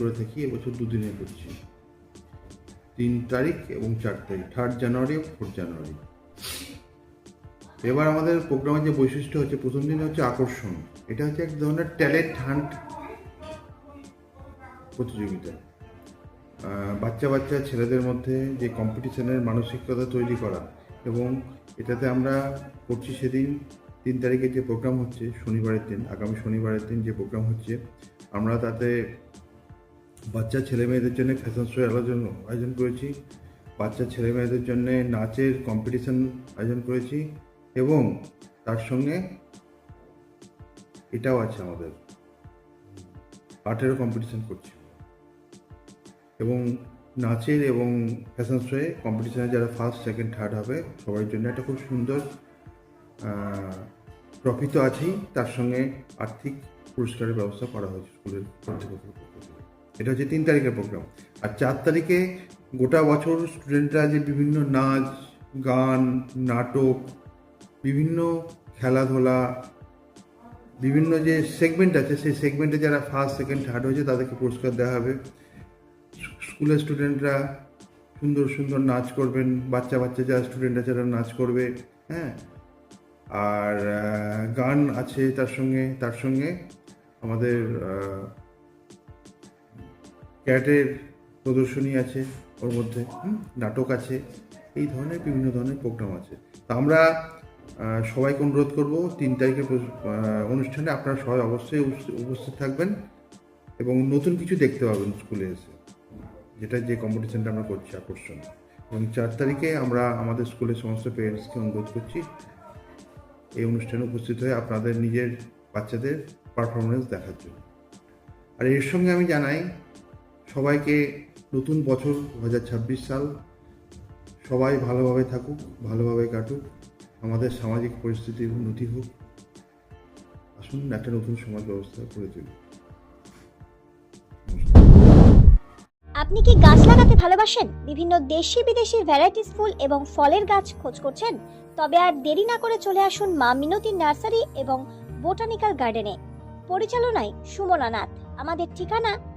করে থাকি, এবছর দুদিনে করছি। তিন তারিখ এবং চার তারিখ থার্ড জানুয়ারি ফোর্থ জানুয়ারি এবার আমাদের প্রোগ্রামের যে বৈশিষ্ট্য হচ্ছে, প্রথম দিন হচ্ছে আকর্ষণ। এটা হচ্ছে এক ধরনের ট্যালেন্ট হান্ট প্রতিযোগিতা। বাচ্চা বাচ্চা ছেলেদের মধ্যে যে কম্পিটিশনের মানসিকতা তৈরি করা এবং এটাতে আমরা করছি সেদিন তিন তারিখে যে প্রোগ্রাম হচ্ছে, শনিবারের দিন, আগামী শনিবারের দিন যে প্রোগ্রাম হচ্ছে, আমরা তাতে বাচ্চা ছেলে মেয়েদের জন্য ফ্যাশন শো আয়োজন আয়োজন করেছি। বাচ্চা ছেলে মেয়েদের জন্য নাচের কম্পিটিশন আয়োজন করেছি এবং তার সঙ্গে এটাও আছে আমাদের। আর্টেরও কম্পিটিশন করছি। এবং নাচের এবং ফ্যাশন শোয়ে কম্পিটিশনে যারা ফার্স্ট সেকেন্ড থার্ড হবে সবার জন্য একটা খুব সুন্দর ট্রফি তো আছেই। তার সঙ্গে আর্থিক পুরস্কারের ব্যবস্থা করা হয়েছে স্কুলের কর্তৃপক্ষের পক্ষ থেকে। এটা হচ্ছে তিন তারিখের প্রোগ্রাম আর চার তারিখে গোটা বছর স্টুডেন্টরা যে বিভিন্ন নাচ, গান, নাটক, বিভিন্ন খেলাধুলা, বিভিন্ন যে সেগমেন্ট আছে, সেই সেগমেন্টে যারা ফার্স্ট সেকেন্ড থার্ড হয়েছে, তাদেরকে পুরস্কার দেওয়া হবে। স্কুলের স্টুডেন্টরা সুন্দর সুন্দর নাচ করবেন। বাচ্চা বাচ্চা যারা স্টুডেন্ট আছে যারা নাচ করবে হ্যাঁ? আর গান আছে তার সঙ্গে তার সঙ্গে আমাদের আহ, ক্যাটের প্রদর্শনী আছে ওর মধ্যে নাটক আছে এই ধরনের বিভিন্ন ধরনের প্রোগ্রাম আছে। তা আমরা সবাইকে অনুরোধ করব তিন তারিখের অনুষ্ঠানে আপনারা সবাই অবশ্যই উপস্থিত থাকবেন এবং নতুন কিছু দেখতে পাবেন স্কুলে এসে যেটা যে কম্পিটিশনটা আমরা করছি আকর্ষণ এবং চার তারিখে আমরা আমাদের স্কুলের সমস্ত পেরেন্টসকে অনুরোধ করছি এই অনুষ্ঠানে উপস্থিত হয়ে আপনাদের নিজের বাচ্চাদের পারফরমেন্স দেখার জন্য। আর এর সঙ্গে আমি জানাই সবাইকে নতুন বছর দু হাজার ছাব্বিশ সাল। সবাই ভালোভাবে থাকুক, ভালোভাবে কাটুক। আমাদের সামাজিক পরিস্থিতির উন্নতি হোক। আসুন একটা নতুন সমাজ ব্যবস্থা করে তুলি। আপনি কি গাছ লাগাতে ভালোবাসেন? বিভিন্ন দেশি বিদেশি ভ্যারাইটিস ফুল এবং ফলের গাছ খোঁজ করছেন? তবে আর দেরি না করে চলে আসুন মা মিনতি নার্সারি এবং বোটানিক্যাল গার্ডেনে। পরিচালনায় সুমনা নাথ। আমাদের ঠিকানা